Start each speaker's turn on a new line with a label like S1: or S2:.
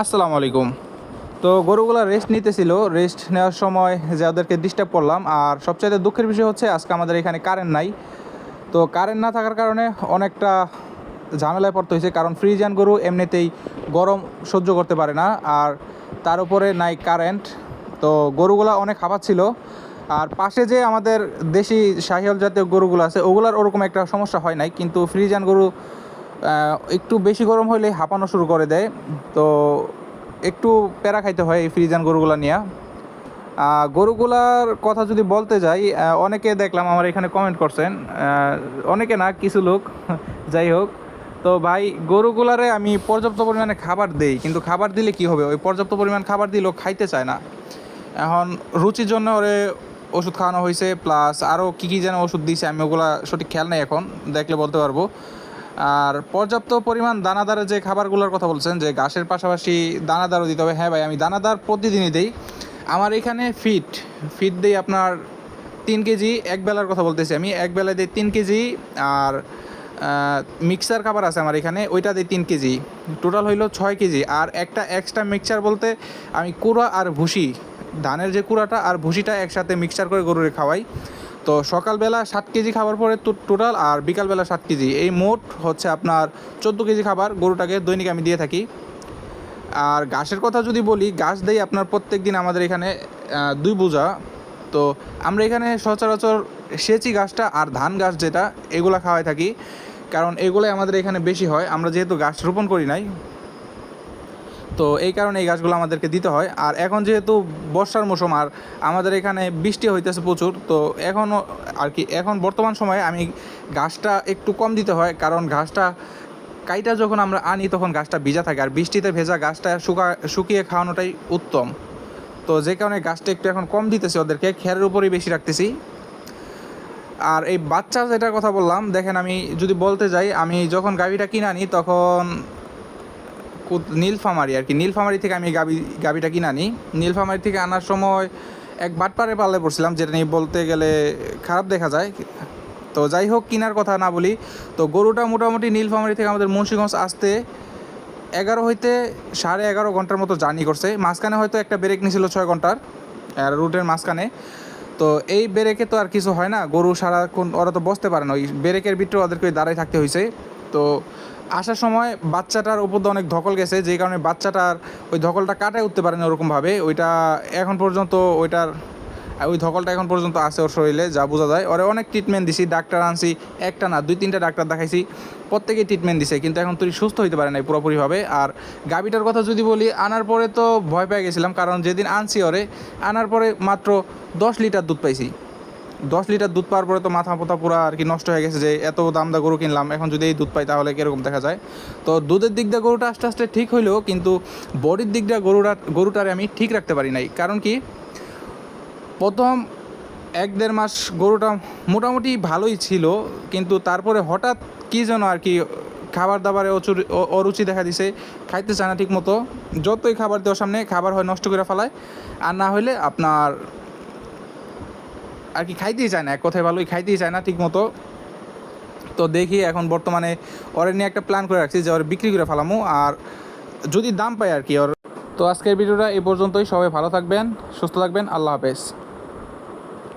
S1: আসসালামু আলাইকুম। তো গরুগুলা রেস্ট নিতেছিল রেস্ট নেওয়ার সময় যাদেরকে ডিস্টার্ব করলাম, আর সবচাইতে দুঃখের বিষয় হচ্ছে আজকে আমাদের এখানে কারেন্ট নাই। তো কারেন্ট না থাকার কারণে অনেকটা ঝামেলায় পড়তে হয়েছে, কারণ ফ্রিজিয়ান গরু এমনিতেই গরম সহ্য করতে পারে না, আর তার উপরে নাই কারেন্ট তো গরুগুলা অনেক ছিল আর পাশে যে আমাদের দেশি শাহিয়াল জাতীয় গরুগুলো আছে, ওগুলার ওরকম একটা সমস্যা হয় নাই, কিন্তু ফ্রিজিয়ান গরু একটু বেশি গরম হলে হাঁপানো শুরু করে দেয়। তো একটু প্যারা খাইতে হয় এই ফ্রিজান গরুগুলা নিয়ে। গরুগুলার কথা যদি বলতে যাই অনেকে দেখলাম, আমার এখানে কমেন্ট করছেন অনেকে না, কিছু লোক, যাই হোক। তো ভাই, গরুগুলারে আমি পর্যাপ্ত পরিমাণে খাবার দেই, কিন্তু খাবার দিলে কি হবে? ওই পর্যাপ্ত পরিমাণ খাবার দিলেও খাইতে চায় না। এখন রুচির জন্য ওরে ওষুধ খাওয়ানো হয়েছে প্লাস আরও কী কী যেন ওষুধ দিয়েছে আমি ওগুলা সঠিক খেয়াল নেই এখন, দেখলে বলতে পারব। আর পর্যাপ্ত পরিমাণ দানাদারের যে খাবারগুলোর কথা বলছেন, যে ঘাসের পাশাপাশি দানাদারও দিতে হবে। হ্যাঁ ভাই, আমি দানাদার প্রতিদিনই দেই। আমার এখানে ফিট ফিট দেই আপনার তিন কেজি, এক বেলার কথা বলতেছি আমি। এক বেলায় দিই তিন কেজি আর মিক্সার খাবার আছে আমার এখানে, ওইটা দিই তিন কেজি। টোটাল হইল ছয় কেজি। আর একটা এক্সট্রা মিক্সচার বলতে আমি কুড়া আর ভুসি, ধানের যে কুড়াটা আর ভুসিটা একসাথে মিক্সার করে গরুরে খাওয়াই। তো সকালবেলা সাত কেজি খাবার পরে টোটাল আর বিকালবেলা সাত কেজি। এই মোট হচ্ছে আপনার চোদ্দ কেজি খাবার গরুটাকে দৈনিক আমি দিয়ে থাকি। আর ঘাসের কথা যদি বলি, ঘাস দেই আপনার প্রত্যেক দিন আমাদের এখানে দুই বোঝা। তো আমরা এখানে সচরাচর সেচি ঘাসটা আর ধান ঘাস যেটা, এগুলা খাওয়াই থাকি। কারণ এগুলাই আমাদের এখানে বেশি হয়। আমরা যেহেতু গাছ রোপণ করি নাই তো এই কারণে এই গাছগুলো আমাদেরকে দিতে হয়। আর এখন যেহেতু বর্ষার মৌসুম, আর আমাদের এখানে বৃষ্টি হইতেছে প্রচুর, তো এখনও আর কি, এখন বর্তমান সময়ে আমি ঘাসটা একটু কম দিতে হয়, কারণ ঘাসটা কাইটা যখন আমরা আনি তখন গাছটা ভিজা থাকে, আর বৃষ্টিতে ভেজা গাছটা শুকা, শুকিয়ে খাওয়ানোটাই উত্তম। তো যে কারণে গাছটা একটু এখন কম দিতেছি ওদেরকে, খেরের উপরেই বেশি রাখতেছি। আর এই বাচ্চা যেটার কথা বললাম, দেখেন আমি যদি বলতে যাই, আমি যখন গাভিটা কিনে আনি তখন নীলফামারি আর কি। নীলফামারি থেকে আমি গাবি গাবিটা কিনে আনি নীলফামারি থেকে আনার সময় এক বাটপারে পাল্লে পড়ছিলাম, যেটা নিয়ে বলতে গেলে খারাপ দেখা যায়। তো যাই হোক, কেনার কথা না বলি। তো গরুটা মোটামুটি নীলফামারি থেকে আমাদের মুন্সিগঞ্জ আসতে এগারো হইতে সাড়ে এগারো ঘণ্টার মতো জার্নি করছে। মাঝখানে হয়তো একটা ব্রেক নিয়েছিল ছয় ঘণ্টার, আর রুটের মাঝখানে। তো এই ব্রেকে তো আর কিছু হয় না। গরু সারাক্ষণ, ওরা তো বসতে পারে না। ওই ব্রেকের ভিতরে ওদেরকে দাঁড়ায় থাকতে হয়েছে তো আসার সময় বাচ্চাটার উপর দিয়ে অনেক ধকল গেছে যেই কারণে বাচ্চাটার ওই ধকলটা কাটায় উঠতে পারে না ওরকমভাবে। ওইটা এখন পর্যন্ত ওইটার, ওই ধকলটা এখন পর্যন্ত আছে ওর শরীরে, যা বোঝা যায়। ওরে অনেক ট্রিটমেন্ট দিছি, ডাক্তার আনছি, একটা না, দুই তিনটা ডাক্তার দেখাইছি, প্রত্যেকেই ট্রিটমেন্ট দিছে, কিন্তু এখন তুই সুস্থ হইতে পারে নাই পুরোপুরিভাবে। আর গাবিটার কথা যদি বলি, আনার পরে তো ভয় পেয়ে গেছিলাম, কারণ যেদিন আনছি ওরে, আনার পরে মাত্র দশ লিটার দুধ পাইছি। দশ লিটার দুধ পাওয়ার পরে তো মাথা পোথা পুরো আর কি নষ্ট হয়ে গেছে যে এত দাম দা গরু কিনলাম, এখন যদি এই দুধ পাই তাহলে কীরকম দেখা যায়? তো দুধের দিক দিয়ে গরুটা আস্তে আস্তে ঠিক হইলেও কিন্তু বডির দিক দিয়ে গরুটা, গরুটারে আমি ঠিক রাখতে পারি নাই। কারণ কি? প্রথম এক দেড় মাস গরুটা মোটামুটি ভালোই ছিল, কিন্তু তারপরে হঠাৎ কী যেন আর কি খাবার দাবারে অরুচি দেখা দিছে, খাইতে চায় না ঠিক মতো যতই খাবার দেওয়ার সামনে খাবার হয় নষ্ট করে ফেলায়, আর না হলে আপনার আর কি খাইতেই চায় না, এক কথায় ভালোই খাইতেই চায় না ঠিকমতো। তো দেখি এখন বর্তমানে ওর নিয়ে একটা প্ল্যান করে রাখছি যে ওর বিক্রি করে ফেলামো, আর যদি দাম পায় আর কি ওর। তো আজকের ভিডিওটা এই পর্যন্তই, সবাই ভালো থাকবেন, সুস্থ থাকবেন, আল্লাহ হাফেজ।